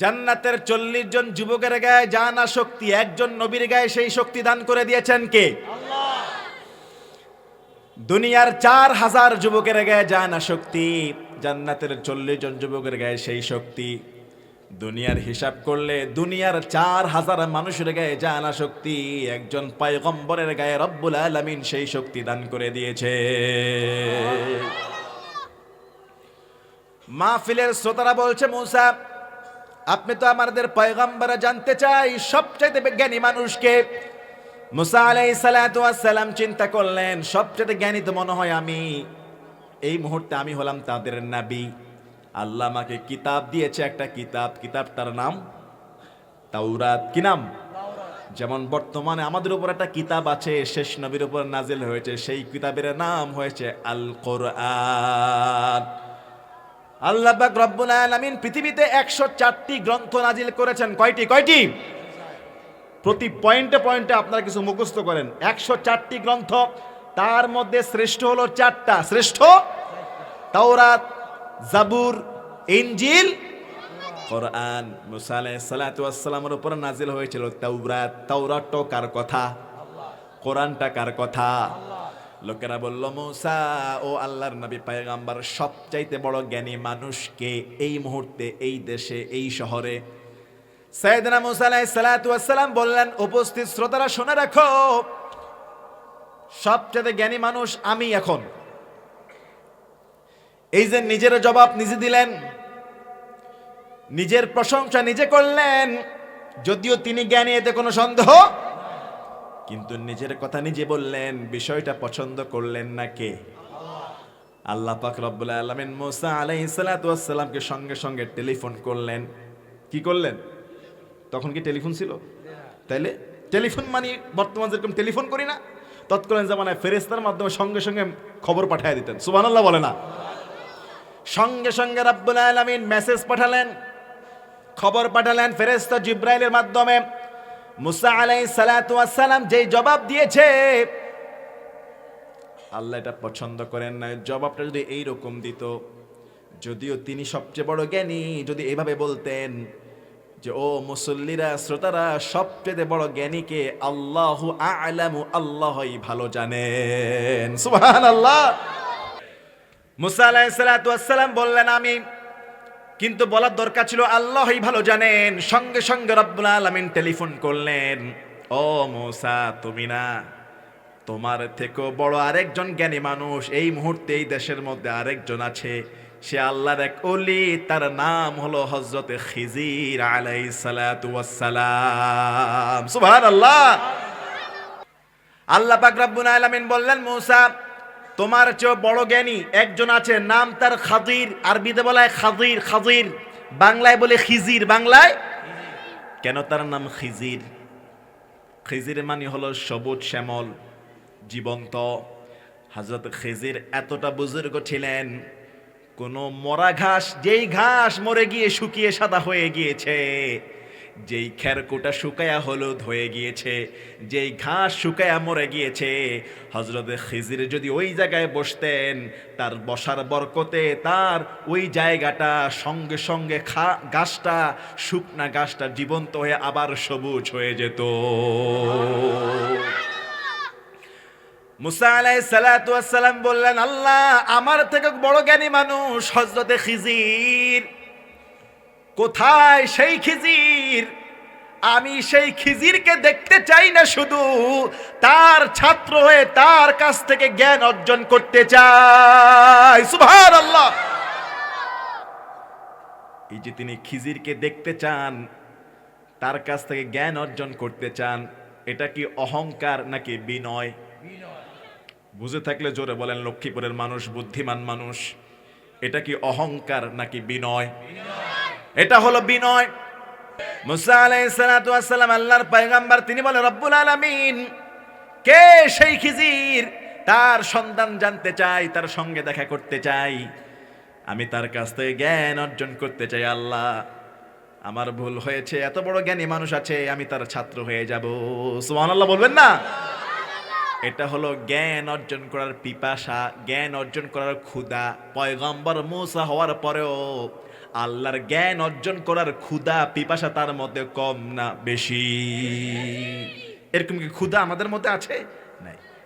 জান্নাতের চল্লিশ জন যুবকের গায়ে জানা শক্তি, একজন নবীর গায়ে সেই শক্তি দান করে দিয়েছেন কে? দুনিয়ার চার হাজার যুবকের গায়ে জানা শক্তি, জান্নাতের চল্লিশ জন যুবকের গায়ে সেই শক্তি। দুনিয়ার হিসাব করলে দুনিয়ার চার হাজার মানুষের গায়ে জানা শক্তি, একজন পয়গম্বরের গায়ে রব্বুল আলামিন সেই শক্তি দান করে দিয়েছে। মাহফিলের শ্রোতারা বলছে, মৌসা আপনি তো আমাদের পয়গম্বরা জানতে চাই, সবচাইতে বিজ্ঞানী মানুষকে। মুসা আলাই সালাম চিন্তা করলেন সবচেয়ে জ্ঞানী তো মনে হয় আমি। এই মুহূর্তে আমি হলাম তাদের নাবি। আল্লাহ আমাকে কিতাব দিয়েছে, একটা কিতাব। কিতাবটার নাম তাওরাত। কি নাম? যেমন বর্তমানে আমাদের উপর একটা কিতাব আছে, শেষ নবীর উপর নাজিল হয়েছে। সেই কিতাবের নাম হয়েছে আল কোরআন আল্লাহ পাক রব্বুল আলামিন পৃথিবীতে একশো চারটি গ্রন্থ নাজিল করেছেন। কয়টি? কয়টি? প্রতি পয়েন্টে পয়েন্টে আপনারা কিছু মুখস্থ করেন। একশো চারটি গ্রন্থ, তার মধ্যে শ্রেষ্ঠ হলো চারটা। শ্রেষ্ঠ? তাওরাত, জাবুর, ইনজিল, কোরআন। মুসা ওয়াস উপর নাজিল হয়েছিল তাওরাত। তাওরাতটা কার কথা? কোরআনটা কার কথা? লোকেরা বলল, মুসা ও আল্লাহর নবী পায়গাম্বার, সবচাইতে বড় জ্ঞানী মানুষকে এই মুহূর্তে, এই দেশে, এই শহরে? সাইয়েদনা মুসা আলাইহিস সালাতু ওয়াস সালাম বললেন, উপস্থিত শ্রোতারা শুনে রাখো সবচেয়ে জ্ঞানী মানুষ আমি এখন। এই যে নিজের জবাব নিজে দিলেন, নিজের প্রশংসা নিজে করলেন, যদিও তিনি জ্ঞানী, এতে কোনো সন্দেহ কিন্তু নিজের কথা নিজে বললেন, বিষয়টা পছন্দ করলেন না কে? আল্লাহ পাক রব্বুল আলামিন মোসা আলাইহিস সালাতু ওয়াস সঙ্গে সঙ্গে টেলিফোন করলেন। কি করলেন? তখন কি টেলিফোন ছিল? তাইলে টেলিফোন মানে বর্তমান যেরকম টেলিফোন করি না, তৎকালীন জামানায় ফেরেস্তার মাধ্যমে সঙ্গে সঙ্গে খবর পাঠিয়ে দিতেন। সুবহানাল্লাহ বলে না। সঙ্গে সঙ্গে রাব্বুল আলামিন মেসেজ পাঠালেন, খবর পাঠালেন ফেরেস্তা জিব্রাইলের মাধ্যমে। মুসা আলাই সালাম যেই জবাব দিয়েছে, আল্লাহ এটা পছন্দ করেন না জবাবটা যদি এই রকম দিত, যদিও তিনি সবচেয়ে বড় জ্ঞানী, যদি এভাবে বলতেন যে, ও মুসল্লিরা, শ্রোতারা, সবচেয়ে বড় জ্ঞানীকে আল্লাহু আলামু, আল্লাহই ভালো জানেন। সুবহানাল্লাহ। মুসা আলাইহিস সালাম বললেন, আমি কিন্তু বলার দরকার ছিল আল্লাহই ভালো জানেন। সঙ্গে সঙ্গে রব্বুল আলামিন টেলিফোন করলেন, ও মোসা, তুমি না, তোমার থেকেও বড় আরেকজন জ্ঞানী মানুষ। এই মুহূর্তে এই দেশের মধ্যে আরেকজন আছে। সে আল্লাহর এক অলি। তার নাম হলো হজরতে খিজির আলাই সালাম। সুবহানাল্লাহ। আল্লাহ পাক রব্বুল আলামিন বললেন, মুসা তোমার চেয়েও বড় জ্ঞানী একজন আছে নাম তার খাজির। আরবিতে বলা হয় খাদির খাদির বাংলায় বলে খিজির, বাংলায়? কেন তার নাম খিজির? খিজির মানে হলো সবুজ শ্যামল, জীবন্ত। হজরত খিজির এতটা বুজুর্গ ছিলেন, কোনো মরা ঘাস, যেই ঘাস মরে গিয়ে শুকিয়ে সাদা হয়ে গিয়েছে। যেই খেরকুটা শুকায়া হলুদ হয়ে গিয়েছে, যেই ঘাস শুকায়া মরে গিয়েছে হজরত খিজির যদি ওই জায়গায় বসতেন, তার বসার বরকতে তার ওই জায়গাটা সঙ্গে সঙ্গে খা, গাছটা, শুকনা গাছটা জীবন্ত হয়ে আবার সবুজ হয়ে যেত। মুসা আলাই সালাম বললেন, আল্লাহ আমার থেকে বড় জ্ঞানী মানুষ হজরতে খিজির। কোথায় সেই খিজির? আমি সেই খিজিরকে দেখতে চাই না শুধু, তার ছাত্র হয়ে তার কাছ থেকে জ্ঞান অর্জন করতে চাই। সুভার আল্লাহ এই যে তিনি খিজিরকে দেখতে চান, তার কাছ থেকে জ্ঞান অর্জন করতে চান, এটা কি অহংকার নাকি বিনয়? বুঝে থাকলে জোরে বলেন, লক্ষ্মীপুরের মানুষ, বুদ্ধিমান মানুষ, এটা কি অহংকার নাকি বিনয়? এটা হলো বিনয়। মুসা আলাইসালাম আল্লাহর পয়গাম্বার, তিনি বলে, রব্বুল আলামিন, কে সেই খিজির? তার সন্তান জানতে চাই, তার সঙ্গে দেখা করতে চাই। আমি তার কাছ থেকে জ্ঞান অর্জন করতে চাই, আল্লাহ। আমার ভুল হয়েছে, এত বড় জ্ঞানী মানুষ আছে, আমি তার ছাত্র হয়ে যাব। সুবহানাল্লাহ বলবেন না? এটা হলো জ্ঞান অর্জন করার পিপাসা, জ্ঞান অর্জন করার ক্ষুধা। পয়গম্বর মোসা হওয়ার পরেও আল্লাহর জ্ঞান অর্জন করার ক্ষুধা, পিপাসা তার মধ্যে কম না বেশি। এরকম কি ক্ষুধা আমাদের মধ্যে আছে?